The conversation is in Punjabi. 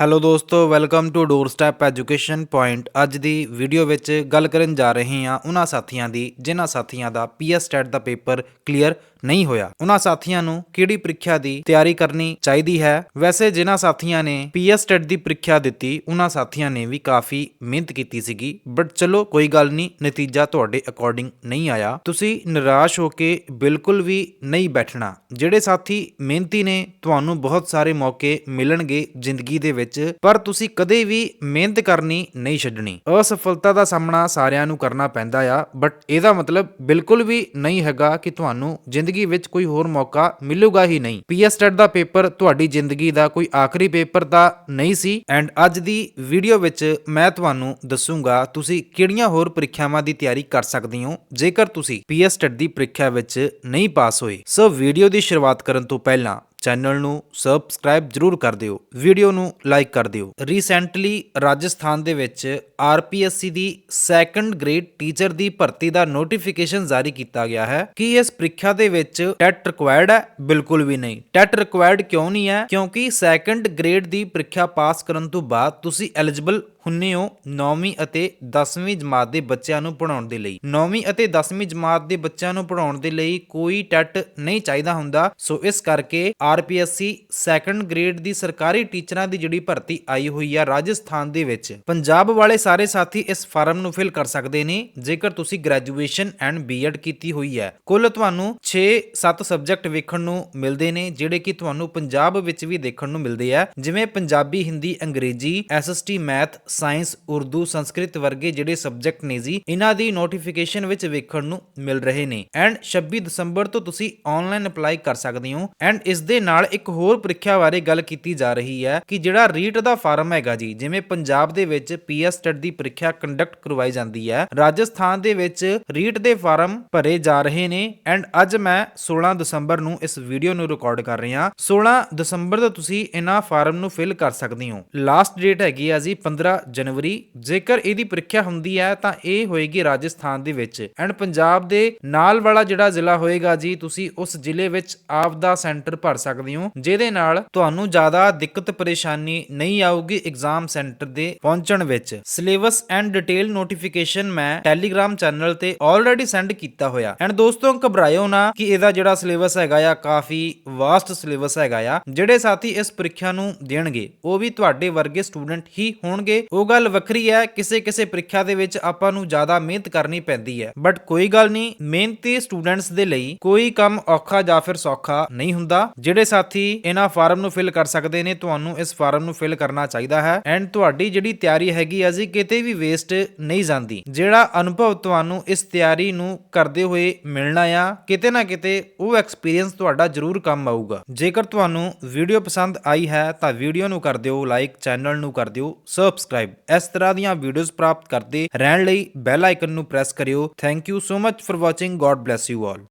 ਹੈਲੋ ਦੋਸਤੋ welcome to door step education point ਅੱਜ ਦੀ ਵੀਡੀਓ ਵਿੱਚ ਗੱਲ ਕਰਨ ਜਾ ਰਹੇ ਹਾਂ ਉਹਨਾਂ ਸਾਥੀਆਂ ਦੀ, ਜਿਨ੍ਹਾਂ ਸਾਥੀਆਂ ਦਾ ਪੀਐਸ ਟੈਟ ਦਾ ਪੇਪਰ ਕਲੀਅਰ ਨਹੀਂ ਹੋਇਆ। ਉਹਨਾਂ ਸਾਥੀਆਂ ਨੂੰ ਕਿਹੜੀ ਪ੍ਰੀਖਿਆ ਦੀ ਤਿਆਰੀ ਕਰਨੀ ਚਾਹੀਦੀ ਹੈ? ਵੈਸੇ ਜਿਨ੍ਹਾਂ ਸਾਥੀਆਂ ਨੇ ਪੀਐਸ ਟੈਟ ਦੀ ਪ੍ਰੀਖਿਆ ਦਿੱਤੀ, ਉਹਨਾਂ ਸਾਥੀਆਂ ਨੇ ਵੀ ਕਾਫੀ ਮਿਹਨਤ ਕੀਤੀ ਸੀਗੀ। ਬਟ ਚਲੋ, ਕੋਈ ਗੱਲ ਨਹੀਂ, ਨਤੀਜਾ ਤੁਹਾਡੇ ਅਕੋਰਡਿੰਗ ਨਹੀਂ ਆਇਆ। ਤੁਸੀਂ ਨਿਰਾਸ਼ ਹੋ ਕੇ ਬਿਲਕੁਲ ਵੀ ਨਹੀਂ ਬੈਠਣਾ। ਜਿਹੜੇ ਸਾਥੀ ਮਿਹਨਤੀ ਨੇ, ਤੁਹਾਨੂੰ ਬਹੁਤ ਸਾਰੇ ਮੌਕੇ ਮਿਲਣਗੇ ਜ਼ਿੰਦਗੀ ਦੇ ਵਿੱਚ। ਪਰ ਤੁਸੀਂ ਕਦੇ ਵੀ ਮਿਹਨਤ ਕਰਨੀ ਨਹੀਂ ਛੱਡਣੀ। ਅਸਫਲਤਾ ਦਾ ਸਾਹਮਣਾ ਸਾਰਿਆਂ ਨੂੰ ਕਰਨਾ ਪੈਂਦਾ ਆ ਬਟ ਇਹਦਾ ਮਤਲਬ ਬਿਲਕੁਲ ਵੀ ਨਹੀਂ ਹੈਗਾ ਕਿ ਤੁਹਾਨੂੰ ਜ਼ਿੰਦਗੀ ਵਿੱਚ ਕੋਈ ਹੋਰ ਮੌਕਾ ਮਿਲੂਗਾ ਹੀ ਨਹੀਂ। ਪੀਐਸ ਟੈਟ ਦਾ ਪੇਪਰ ਤੁਹਾਡੀ ਜ਼ਿੰਦਗੀ ਦਾ ਕੋਈ ਆਖਰੀ ਪੇਪਰ ਤਾਂ ਨਹੀਂ ਸੀ ਐਂਡ ਅੱਜ ਦੀ ਵੀਡੀਓ ਵਿੱਚ ਮੈਂ ਤੁਹਾਨੂੰ ਦੱਸੂਗਾ ਤੁਸੀਂ ਕਿਹੜੀਆਂ ਹੋਰ ਪ੍ਰੀਖਿਆਵਾਂ ਦੀ ਤਿਆਰੀ ਕਰ ਸਕਦੇ ਹੋ, ਜੇਕਰ ਤੁਸੀਂ ਪੀਐਸ ਟੈਟ ਦੀ ਪ੍ਰੀਖਿਆ ਵਿੱਚ ਨਹੀਂ ਪਾਸ ਹੋਏ। ਸੋ ਵੀਡੀਓ ਦੀ ਸ਼ੁਰੂਆਤ ਕਰਨ ਤੋਂ ਪਹਿਲਾਂ ਚੈਨਲ ਨੂੰ ਸਬਸਕ੍ਰਾਈਬ ਜਰੂਰ ਕਰ ਦਿਓ। ਵੀਡੀਓ ਨੂੰ ਲਾਈਕ ਕਰ ਦਿਓ। ਰੀਸੈਂਟਲੀ ਰਾਜਸਥਾਨ ਦੇ ਵਿੱਚ ਆਰਪੀਐਸਸੀ ਦੀ ਸੈਕੰਡ ਗ੍ਰੇਡ ਟੀਚਰ ਦੀ ਭਰਤੀ ਦਾ ਨੋਟੀਫਿਕੇਸ਼ਨ ਜਾਰੀ ਕੀਤਾ ਗਿਆ ਹੈ ਕਿ ਇਸ ਪ੍ਰੀਖਿਆ ਦੇ ਵਿੱਚ ਟੈਟ ਰਿਕੁਆਇਰਡ ਹੈ। ਬਿਲਕੁਲ ਵੀ ਨਹੀਂ। ਟੈਟ ਰਿਕੁਆਇਰਡ ਕਿਉਂ ਨਹੀਂ ਹੈ? ਕਿਉਂਕਿ ਸੈਕੰਡ ਗ੍ਰੇਡ ਦੀ ਪ੍ਰੀਖਿਆ ਪਾਸ ਕਰਨ ਤੋਂ ਬਾਅਦ ਤੁਸੀਂ ਐਲੀਜੀਬਲ ਹੁੰਨੇ ਹੋ 9ਵੀਂ ਅਤੇ 10ਵੀਂ ਜਮਾਤ ਦੇ ਬੱਚਿਆਂ ਨੂੰ ਪੜਾਉਣ ਦੇ ਲਈ। 9ਵੀਂ ਅਤੇ 10ਵੀਂ ਜਮਾਤ ਦੇ ਬੱਚਿਆਂ ਨੂੰ ਪੜਾਉਣ ਦੇ ਲਈ ਕੋਈ ਟੈਟ ਨਹੀਂ ਚਾਹੀਦਾ ਹੁੰਦਾ। ਸੋ ਇਸ ਕਰਕੇ ਆਰਪੀਐਸਸੀ ਸੈਕੰਡ ਗ੍ਰੇਡ ਦੀ ਸਰਕਾਰੀ ਟੀਚਰਾਂ ਦੀ ਜਿਹੜੀ ਭਰਤੀ ਆਈ ਹੋਈ ਆ ਰਾਜਸਥਾਨ ਦੇ ਵਿੱਚ। ਪੰਜਾਬ ਵਾਲੇ ਸਾਰੇ ਸਾਥੀ ਇਸ ਫਾਰਮ ਨੂੰ ਫਿਲ ਕਰ ਸਕਦੇ ਨੇ, ਜੇਕਰ ਤੁਸੀਂ ਗ੍ਰੈਜੂਏਸ਼ਨ ਐਂਡ ਬੀਐਡ ਕੀਤੀ ਹੋਈ ਹੈ। ਕੁੱਲ ਤੁਹਾਨੂੰ 6-7 ਸਬਜੈਕਟ ਵੇਖਣ ਨੂੰ ਮਿਲਦੇ ਨੇ, ਜਿਹੜੇ ਕਿ ਤੁਹਾਨੂੰ ਪੰਜਾਬ ਵਿੱਚ ਵੀ ਦੇਖਣ ਨੂੰ ਮਿਲਦੇ ਆ। ਜਿਵੇਂ Punjabi, Hindi, Angrezi SST math science, Urdu, Sanskrit ਵਰਗੇ ਜਿਹੜੇ ਸਬਜੈਕਟ ਨੇ ਜੀ, ਇਹਨਾਂ ਦੀ ਨੋਟੀਫਿਕੇਸ਼ਨ ਵਿੱਚ ਵੇਖਣ ਨੂੰ ਮਿਲ ਰਹੇ ਨੇ। ਐਂਡ 26 ਦਸੰਬਰ ਤੋਂ ਤੁਸੀਂ ਆਨਲਾਈਨ ਅਪਲਾਈ ਕਰ ਸਕਦੇ ਹੋ। ਐਂਡ ਇਸ ਦੇ ਨਾਲ ਇੱਕ ਹੋਰ ਪ੍ਰੀਖਿਆ ਬਾਰੇ ਗੱਲ ਕੀਤੀ ਜਾ ਰਹੀ ਹੈ ਕਿ ਜਿਹੜਾ ਰੀਟ ਦਾ ਫਾਰਮ ਹੈਗਾ ਜੀ, ਜਿਵੇਂ ਪੰਜਾਬ ਦੇ ਵਿੱਚ ਪੀਐਸ ਟੈਟ ਦੀ ਪ੍ਰੀਖਿਆ ਕੰਡਕਟ ਕਰਵਾਈ ਜਾਂਦੀ ਹੈ, ਰਾਜਸਥਾਨ ਦੇ ਵਿੱਚ ਰੀਟ ਦੇ ਫਾਰਮ ਭਰੇ ਜਾ ਰਹੇ ਨੇ। ਐਂਡ ਅੱਜ ਮੈਂ 16 ਦਸੰਬਰ ਨੂੰ ਇਸ ਵੀਡੀਓ ਨੂੰ ਰਿਕਾਰਡ ਕਰ ਰਿਹਾ 16 ਦਸੰਬਰ ਤੋਂ ਤੁਸੀਂ ਇਹਨਾਂ ਫਾਰਮ ਨੂੰ ਫਿਲ ਕਰ ਸਕਦੇ ਹੋ। ਲਾਸਟ ਡੇਟ ਹੈਗੀ ਆ ਜੀ 15 ਜਨਵਰੀ। ਜੇਕਰ ਇਹਦੀ ਪ੍ਰੀਖਿਆ ਹੁੰਦੀ ਹੈ, ਤਾਂ ਇਹ ਹੋਏਗੀ ਰਾਜਸਥਾਨ ਦੇ ਵਿੱਚ। ਐਂਡ ਪੰਜਾਬ ਦੇ ਨਾਲ ਵਾਲਾ ਜਿਹੜਾ ਜ਼ਿਲ੍ਹਾ ਹੋਏਗਾ ਜੀ, ਤੁਸੀਂ ਉਸ ਜ਼ਿਲ੍ਹੇ ਵਿੱਚ ਆਪ ਦਾ ਸੈਂਟਰ ਭਰ ਸਕਦੇ ਹੋ, ਜਿਹਦੇ ਨਾਲ ਤੁਹਾਨੂੰ ਜ਼ਿਆਦਾ ਦਿੱਕਤ ਪਰੇਸ਼ਾਨੀ ਨਹੀਂ ਆਊਗੀ ਐਗਜ਼ਾਮ ਸੈਂਟਰ ਦੇ ਪਹੁੰਚਣ ਵਿੱਚ। ਸਿਲੇਬਸ ਐਂਡ ਡਿਟੇਲ ਨੋਟੀਫਿਕੇਸ਼ਨ ਮੈਂ ਟੈਲੀਗ੍ਰਾਮ ਚੈਨਲ ਤੇ ਆਲਰੇਡੀ ਸੈਂਡ ਕੀਤਾ ਹੋਇਆ। ਐਂਡ ਦੋਸਤੋ, ਘਬਰਾਇਓ ਨਾ ਕਿ ਇਹਦਾ ਜਿਹੜਾ ਸਿਲੇਬਸ ਹੈਗਾ ਆ, ਕਾਫੀ ਵਾਸਟ ਸਿਲੇਬਸ ਹੈਗਾ ਆ, ਜਿਹੜੇ ਸਾਥੀ ਇਸ ਪ੍ਰੀਖਿਆ ਨੂੰ ਦੇਣਗੇ, ਉਹ ਵੀ ਤੁਹਾਡੇ ਵਰਗੇ ਸਟੂਡੈਂਟ ਹੀ ਹੋਣਗੇ ਉਹ ਗੱਲ ਵੱਖਰੀ ਹੈ, ਕਿਸੇ ਕਿਸੇ ਪ੍ਰੀਖਿਆ ਦੇ ਵਿੱਚ ਆਪਾਂ ਨੂੰ ਜ਼ਿਆਦਾ ਮਿਹਨਤ ਕਰਨੀ ਪੈਂਦੀ ਹੈ। ਬਟ ਕੋਈ ਗੱਲ ਨਹੀਂ, ਮਿਹਨਤੀ ਸਟੂਡੈਂਟਸ ਦੇ ਲਈ ਕੋਈ ਕੰਮ ਔਖਾ ਜਾਂ ਫਿਰ ਸੌਖਾ ਨਹੀਂ ਹੁੰਦਾ, ਜਿਹੜੇ ਸਾਥੀ ਇਹਨਾਂ ਫਾਰਮ ਨੂੰ ਫਿਲ ਕਰ ਸਕਦੇ ਨੇ, ਤੁਹਾਨੂੰ ਇਸ ਫਾਰਮ ਨੂੰ ਫਿਲ ਕਰਨਾ ਚਾਹੀਦਾ ਹੈ। ਐਂਡ ਤੁਹਾਡੀ ਜਿਹੜੀ ਤਿਆਰੀ ਹੈਗੀ ਆ ਜੀ, ਕਿਤੇ ਵੀ ਵੇਸਟ ਨਹੀਂ ਜਾਂਦੀ। ਜਿਹੜਾ ਅਨੁਭਵ ਤੁਹਾਨੂੰ ਇਸ ਤਿਆਰੀ ਨੂੰ ਕਰਦੇ ਹੋਏ ਮਿਲਣਾ ਆ, ਕਿਤੇ ਨਾ ਕਿਤੇ ਉਹ ਐਕਸਪੀਰੀਅੰਸ ਤੁਹਾਡਾ ਜ਼ਰੂਰ ਕੰਮ ਆਊਗਾ। ਜੇਕਰ ਤੁਹਾਨੂੰ ਵੀਡੀਓ ਪਸੰਦ ਆਈ ਹੈ, ਤਾਂ ਵੀਡੀਓ ਨੂੰ ਕਰ ਦਿਓ ਲਾਈਕ ਚੈਨਲ ਨੂੰ ਕਰ ਦਿਓ ਸਬਸਕ੍ਰਾਈਬ ਸਬਸਕ੍ਰਾਈਬ ਇਸ ਤਰ੍ਹਾਂ ਦੀਆਂ ਵੀਡੀਓਜ਼ ਪ੍ਰਾਪਤ ਕਰਦੇ ਰਹਿਣ ਲਈ ਬੈਲ ਆਈਕਨ ਨੂੰ ਪ੍ਰੈਸ ਕਰਿਓ। Thank you so much for watching God bless you all